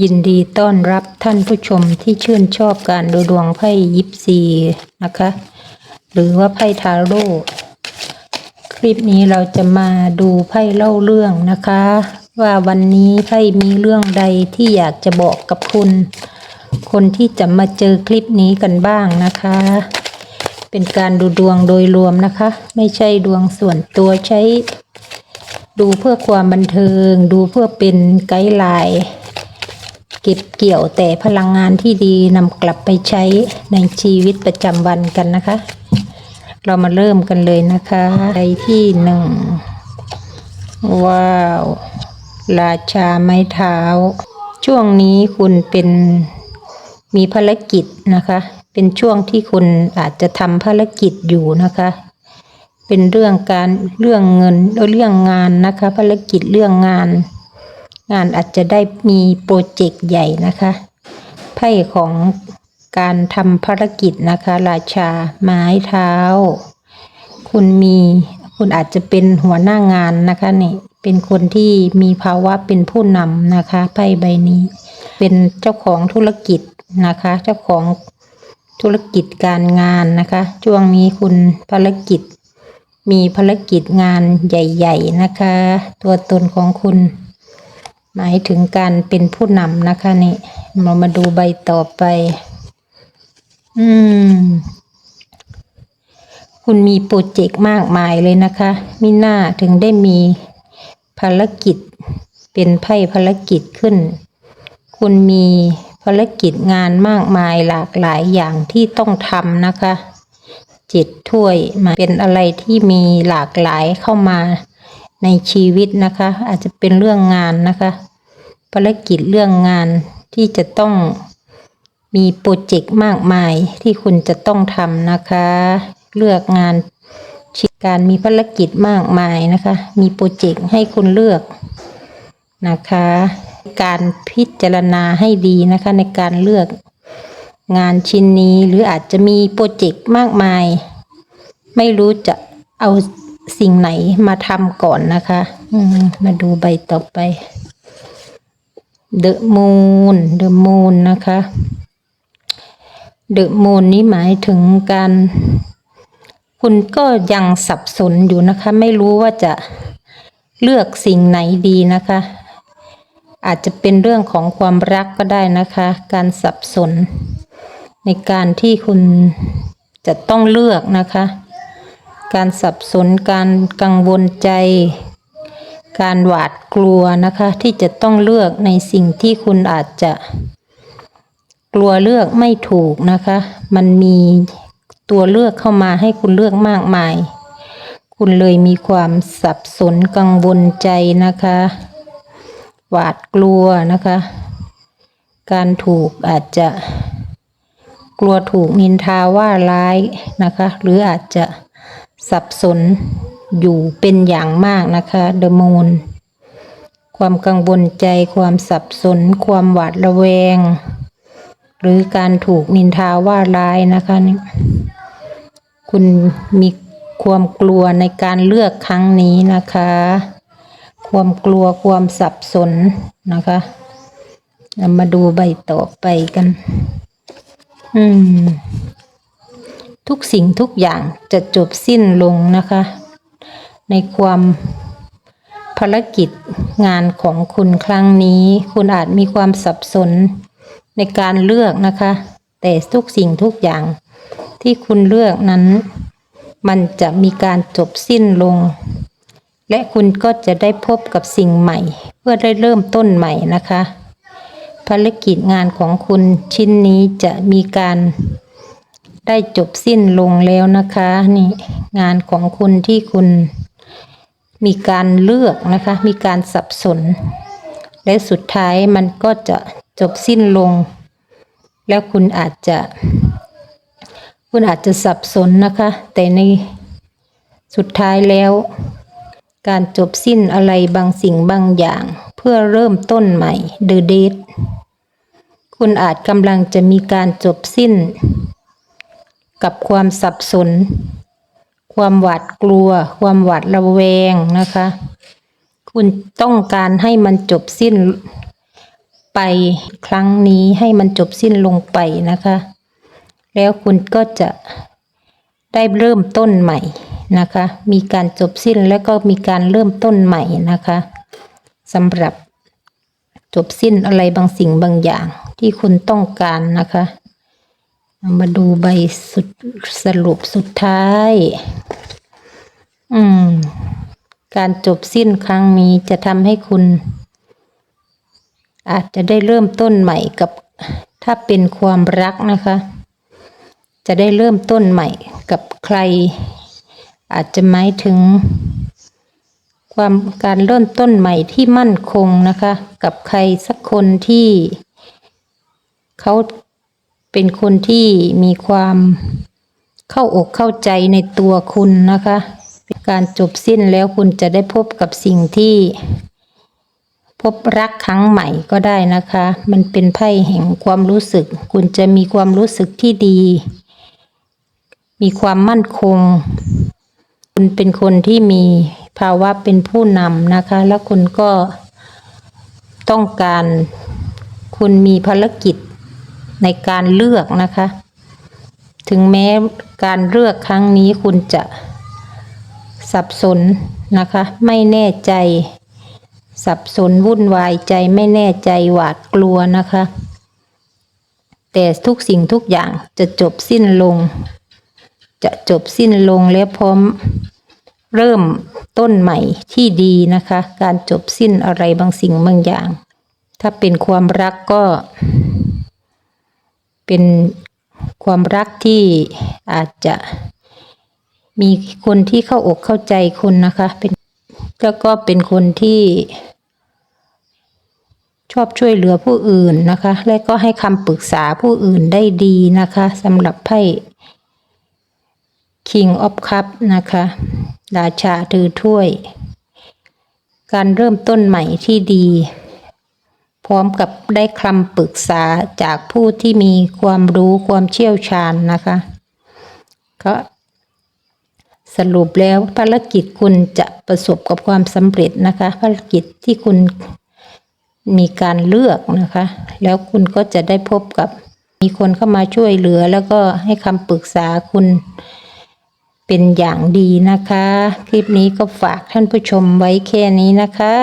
ยินดีต้อนรับท่านผู้ชมที่ชื่นชอบการดูดวงไพ่ยิปซีนะคะ หรือว่าไพ่ทาโร่คลิปนี้เราจะมาดูไพ่เล่าเรื่องนะคะ ว่าวันนี้ไพ่มีเรื่องใดที่อยากจะบอกกับคุณ คนที่จะมาเจอคลิปนี้กันบ้างนะคะ เป็นการดูดวงโดยรวมนะคะ ไม่ใช่ดวงส่วนตัวใช้ ดูเพื่อความบันเทิง ดูเพื่อเป็นไกด์ไลน์ เก็บเกี่ยวแต่พลังงานที่ดีนำกลับไปใช้ในชีวิตประจำวันกันนะคะ เรามาเริ่มกันเลยนะคะใดที่หนึ่งว้าว ราชาไม้เท้า ช่วงนี้คุณเป็นมีภารกิจนะคะ เป็นช่วงที่คุณอาจจะทำภารกิจอยู่นะคะ เป็นเรื่องการเรื่องเงินเรื่องงานนะคะ ภารกิจเรื่องงาน งานอาจจะได้มีโปรเจกต์ใหญ่นะคะไพ่ของการทำภารกิจนะคะ ราชาไม้เท้า คุณมีคุณอาจจะเป็นหัวหน้างานนะคะนี่เป็นคนที่มีภาวะเป็นผู้นำนะคะไพ่ใบนี้ เป็นเจ้าของธุรกิจนะคะ เจ้าของธุรกิจการงานนะคะ ช่วงนี้คุณภารกิจ มีภารกิจงานใหญ่ ๆ นะคะ ตัวตนของคุณ หมายถึงการเป็นผู้นำนะคะนี่เรามาดูใบต่อไป อืม คุณมีโปรเจกต์มากมายเลยนะคะ มิน่าถึงได้มีภารกิจ เป็นไพ่ภารกิจขึ้น คุณมีภารกิจงานมากมายหลากหลายอย่างที่ต้องทำนะคะจ็ดถ้วยมาเป็นอะไรที่มีหลากหลายเข้ามา ในชีวิตนะคะ อาจจะเป็นเรื่องงานนะคะ ภารกิจเรื่องงานที่จะต้องมีโปรเจกต์มากมายที่คุณจะต้องทำนะคะ เลือกงานชิการมีภารกิจมากมายนะคะ มีโปรเจกต์ให้คุณเลือกนะคะ การพิจารณาให้ดีนะคะ ในการเลือกงานชิ้นนี้หรืออาจจะมีโปรเจกต์มากมาย ไม่รู้จะเอา สิ่งไหนมาทำก่อนนะคะ อืม มาดูใบต่อไป The Moon The Moon นะคะ The Moon นี้หมายถึงการ คุณก็ยังสับสนอยู่นะคะ ไม่รู้ว่าจะเลือกสิ่งไหนดีนะคะ อาจจะเป็นเรื่องของความรักก็ได้นะคะ การสับสน ในการที่คุณจะต้องเลือกนะคะ การสับสนการกังวลใจ การหวาดกลัวนะคะ ที่จะต้องเลือกในสิ่งที่คุณอาจจะ กลัวเลือกไม่ถูกนะคะ มันมีตัวเลือกเข้ามาให้คุณเลือกมากมาย คุณเลยมีความสับสนกังวลใจนะคะ หวาดกลัวนะคะ การถูกอาจจะ กลัวถูกนินทาว่าร้ายนะคะ หรืออาจจะ สับสนอยู่เป็นอย่างมากนะคะเดอะมูนความกังวลใจความสับสน ความหวาดระแวง หรือการถูกนินทาว่าร้ายนะคะนี่คุณมีความกลัวในการเลือกครั้งนี้นะคะ ความกลัวความสับสนนะคะเรามาดูใบต่อไปกัน อืม ทุกสิ่งทุกอย่างจะจบสิ้นลงนะคะ ในความภารกิจงานของคุณครั้งนี้ คุณอาจมีความสับสนในการเลือกนะคะ แต่ทุกสิ่งทุกอย่างที่คุณเลือกนั้น มันจะมีการจบสิ้นลง และคุณก็จะได้พบกับสิ่งใหม่ เพื่อได้เริ่มต้นใหม่นะคะ ภารกิจงานของคุณชิ้นนี้จะมีการ ได้จบสิ้นลงแล้วนะคะ นี่งานของคุณที่คุณมีการเลือกนะคะ มีการสับสน และสุดท้ายมันก็จะจบสิ้นลง แล้วคุณอาจจะ คุณอาจจะสับสนนะคะ แต่ในสุดท้ายแล้ว การจบสิ้นอะไรบางสิ่งบางอย่าง เพื่อเริ่มต้นใหม่ The Date คุณอาจกำลังจะมีการจบสิ้น กับความสับสน ความหวาดกลัว ความหวาดระแวงนะคะ คุณต้องการให้มันจบสิ้นไปครั้งนี้ให้มันจบสิ้นลงไปนะคะ แล้วคุณก็จะได้เริ่มต้นใหม่นะคะ มีการจบสิ้นแล้วก็มีการเริ่มต้นใหม่นะคะสำหรับจบสิ้นอะไรบางสิ่งบางอย่างที่คุณต้องการนะคะ มาดูใบสุดสรุปสุดท้าย อืม การจบสิ้นครั้งนี้จะทำให้คุณ อาจจะได้เริ่มต้นใหม่กับ ถ้าเป็นความรักนะคะ จะได้เริ่มต้นใหม่กับใคร อาจจะหมายถึง ความการเริ่มต้นใหม่ที่มั่นคงนะคะ กับใครสักคนที่เขา เป็นคนที่มีความเข้าอกเข้าใจในตัวคุณนะคะ การจบสิ้นแล้วคุณจะได้พบกับสิ่งที่พบรักครั้งใหม่ก็ได้นะคะ มันเป็นไพ่แห่งความรู้สึก คุณจะมีความรู้สึกที่ดี มีความมั่นคง คุณเป็นคนที่มีภาวะเป็นผู้นำนะคะ แล้วคุณก็ต้องการ คุณมีภารกิจ ในการเลือกนะคะ ถึงแม้การเลือกครั้งนี้คุณจะสับสนนะคะ ไม่แน่ใจ สับสนวุ่นวายใจไม่แน่ใจหวาดกลัวนะคะ แต่ทุกสิ่งทุกอย่างจะจบสิ้นลง จะจบสิ้นลงและพร้อมเริ่มต้นใหม่ที่ดีนะคะ การจบสิ้นอะไรบางสิ่งบางอย่าง ถ้าเป็นความรักก็ เป็นความรักที่อาจจะมีคนที่เข้าอกเข้าใจคุณนะคะ เป็นแล้วก็เป็นคนที่ ชอบช่วยเหลือผู้อื่นนะคะ และก็ให้คำปรึกษาผู้อื่นได้ดีนะคะสำหรับไพ่ King of Cup นะคะ ราชาถือถ้วย การเริ่มต้นใหม่ที่ดี ร้อมกับได้คำปรึกษาจากผู้ที่มีความรู้ความเชี่ยวชาญนะคะก็สรุปแล้วภารกิจคุณจะประสบกับความสำเร็จนะคะ ภารกิจที่คุณมีการเลือกนะคะ แล้วคุณก็จะได้พบกับมีคนเข้ามาช่วยเหลือ แล้วก็ให้คำปรึกษาคุณเป็นอย่างดีนะคะ คลิปนี้ก็ฝากท่านผู้ชมไว้แค่นี้นะคะ